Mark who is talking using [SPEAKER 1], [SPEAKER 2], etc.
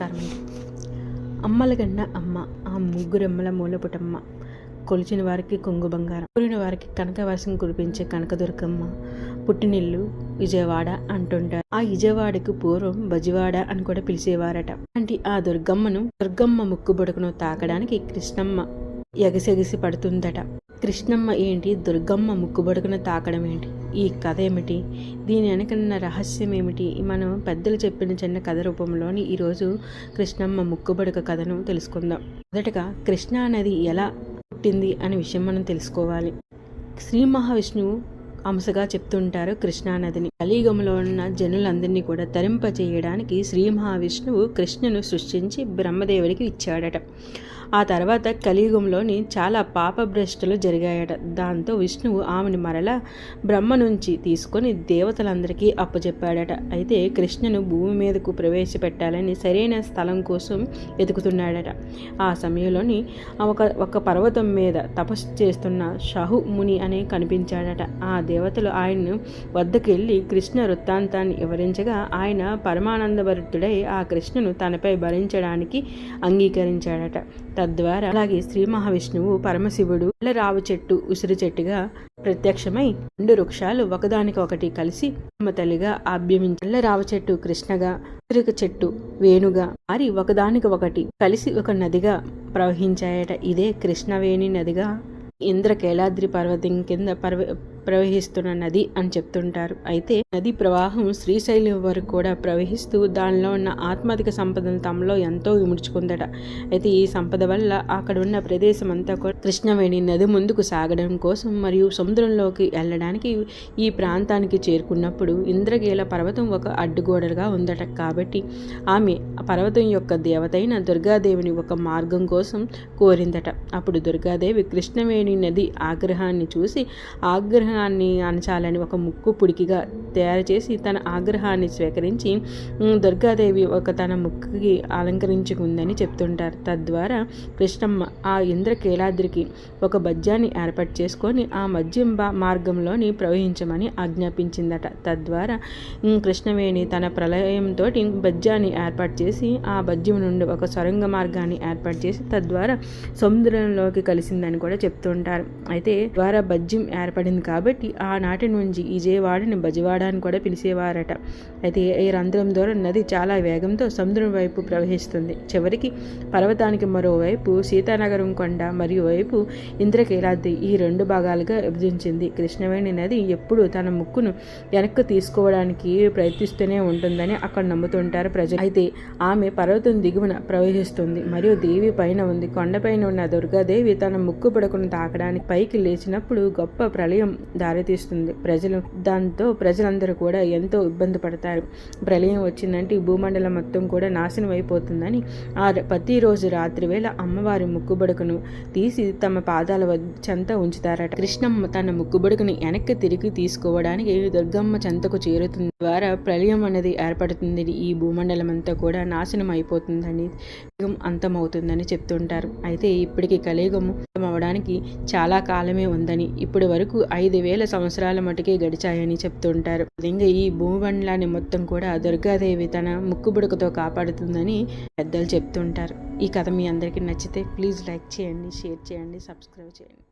[SPEAKER 1] నమస్కారం అమ్మల కన్నా అమ్మ ఆ ముగ్గురమ్మల మూలపుటమ్మ కొలిచిన వారికి కొంగు బంగారం కూరిన వారికి కనకవర్షం కురిపించే కనకదుర్గమ్మ పుట్టినిల్లు విజయవాడ అంటుంటారు. ఆ విజయవాడకు పూర్వం బజివాడ అని కూడా పిలిచేవారట. అంటే ఆ దుర్గమ్మను దుర్గమ్మ ముక్కుబొడుకును తాకడానికి కృష్ణమ్మ ఎగసెగసి పడుతుందట. కృష్ణమ్మ ఏంటి? దుర్గమ్మ ముక్కుబడుకున తాకడం ఏంటి? ఈ కథ ఏమిటి? దీని వెనకన్న రహస్యం ఏమిటి? మనం పెద్దలు చెప్పిన చిన్న కథ రూపంలోని ఈరోజు కృష్ణమ్మ ముక్కుబడుక కథను తెలుసుకుందాం. మొదటగా కృష్ణా నది ఎలా పుట్టింది అనే విషయం మనం తెలుసుకోవాలి. శ్రీ మహావిష్ణువు అంశగా చెప్తుంటారు కృష్ణానదిని కలియుగంలో ఉన్న జనులందరినీ కూడా తరింప చేయడానికి శ్రీ మహావిష్ణువు కృష్ణను సృష్టించి బ్రహ్మదేవుడికి ఇచ్చాడట. ఆ తర్వాత కలియుగంలోని చాలా పాపభ్రష్టులు జరిగాయట. దాంతో విష్ణువు ఆమెను మరల బ్రహ్మ నుంచి తీసుకొని దేవతలందరికీ అప్పచెప్పాడట అయితే కృష్ణను భూమి మీదకు ప్రవేశపెట్టాలని సరైన స్థలం కోసం వెతుకుతున్నాడట. ఆ సమయంలోని ఒక ఒక పర్వతం మీద తపస్సు చేస్తున్న షాహు ముని అనే కనిపించాడట. ఆ దేవతలు ఆయన్ను వద్దకు వెళ్ళి కృష్ణ వృత్తాంతాన్ని వివరించగా ఆయన పరమానందభరితుడై ఆ కృష్ణను తనపై భరించడానికి అంగీకరించాడట. తద్వారా అలాగే శ్రీ మహావిష్ణువు పరమశివుడు రావు చెట్టు ఉసిరి చెట్టుగా ప్రత్యక్షమై రెండు వృక్షాలు ఒకదానికి ఒకటి కలిసి అమ్మ తల్లిగా ఆభ్యమించి రావ చెట్టు కృష్ణగా ఉసిరిక చెట్టు వేణుగా మారి ఒకదానికి ఒకటి కలిసి ఒక నదిగా ప్రవహించాయట. ఇదే కృష్ణవేణి నదిగా ఇంద్రకేలాద్రి పర్వతం కింద పర్వ ప్రవహిస్తున్న నది అని చెప్తుంటారు. అయితే నది ప్రవాహం శ్రీశైలం వరకు కూడా ప్రవహిస్తూ దానిలో ఉన్న ఆత్మాధిక సంపదను తమలో ఎంతో విముడుచుకుందట. అయితే ఈ సంపద వల్ల అక్కడ ఉన్న ప్రదేశం అంతా కూడా కృష్ణవేణి నది ముందుకు సాగడం కోసం మరియు సముద్రంలోకి వెళ్ళడానికి ఈ ప్రాంతానికి చేరుకున్నప్పుడు ఇంద్రగీల పర్వతం ఒక అడ్డుగోడలుగా ఉందట. కాబట్టి ఆమె పర్వతం యొక్క దేవతైన దుర్గాదేవిని ఒక మార్గం కోసం కోరిందట. అప్పుడు దుర్గాదేవి కృష్ణవేణి నది ఆగ్రహాన్ని చూసి ఆగ్రహ ఆగ్రహాన్ని అణచాలని ఒక ముక్కు పుడికిగా తయారు చేసి తన ఆగ్రహాన్ని స్వీకరించి దుర్గాదేవి ఒక తన ముక్కుకి అలంకరించుకుందని చెప్తుంటారు. తద్వారా కృష్ణమ్మ ఆ ఇంద్రకేలాద్రికి ఒక బజ్యాన్ని ఏర్పాటు చేసుకొని ఆ మద్యం మార్గంలోని ప్రవహించమని ఆజ్ఞాపించిందట. తద్వారా కృష్ణవేణి తన ప్రళయంతో బజ్జాన్ని ఏర్పాటు చేసి ఆ బజ్యం నుండి ఒక సొరంగ మార్గాన్ని ఏర్పాటు చేసి తద్వారా సముద్రంలోకి కలిసిందని కూడా చెప్తుంటారు. అయితే ద్వారా బజ్యం ఏర్పడింది కాబట్టి కాబట్టి ఆనాటి నుంచి విజయవాడని బజవాడ అని కూడా పిలిచేవారట. అయితే ఈ రంధ్రం ద్వారా నది చాలా వేగంతో సముద్రం వైపు ప్రవహిస్తుంది. చివరికి పర్వతానికి మరోవైపు సీతానగరం కొండ మరియు వైపు ఇంద్రకీలాద్రి ఈ రెండు భాగాలుగా విభజించింది. కృష్ణవేణి నది ఎప్పుడు తన ముక్కును వెనక్కు తీసుకోవడానికి ప్రయత్నిస్తూనే ఉంటుందని అక్కడ నమ్ముతుంటారు ప్రజలు. అయితే ఆమె పర్వతం దిగువన ప్రవహిస్తుంది. మరియు దేవి పైన ఉంది. కొండపైన ఉన్న దుర్గాదేవి తన ముక్కు పడకును తాకడానికి పైకి లేచినప్పుడు గొప్ప ప్రళయం దారితీస్తుంది. ప్రజలు దాంతో ప్రజలందరూ కూడా ఎంతో ఇబ్బంది పడతారు. ప్రళయం వచ్చిందంటే ఈ భూమండలం మొత్తం కూడా నాశనం అయిపోతుందని ఆ ప్రతిరోజు రాత్రి వేళ అమ్మవారి ముక్కుబడుకును తీసి తమ పాదాల చెంత ఉంచుతారట. కృష్ణమ్మ తన ముక్కుబడుకుని వెనక్కి తిరిగి తీసుకోవడానికి దుర్గమ్మ చెంతకు చేరుతుంది. ద్వారా ప్రళయం అనేది ఏర్పడుతుంది. ఈ భూమండలం అంతా కూడా నాశనం అయిపోతుందని అంతమవుతుందని చెప్తుంటారు. అయితే ఇప్పటికి కలియుగం అవడానికి చాలా కాలమే ఉందని ఇప్పటి వరకు ఐదు వేల సంవత్సరాల మటుకే గడిచాయని చెప్తుంటారు. ఇంకా ఈ భూమండలాన్ని మొత్తం కూడా దుర్గాదేవి తన ముక్కుబుడకతో కాపాడుతుందని పెద్దలు చెప్తుంటారు. ఈ కథ మీ అందరికీ నచ్చితే ప్లీజ్ లైక్ చేయండి షేర్ చేయండి సబ్స్క్రైబ్ చేయండి.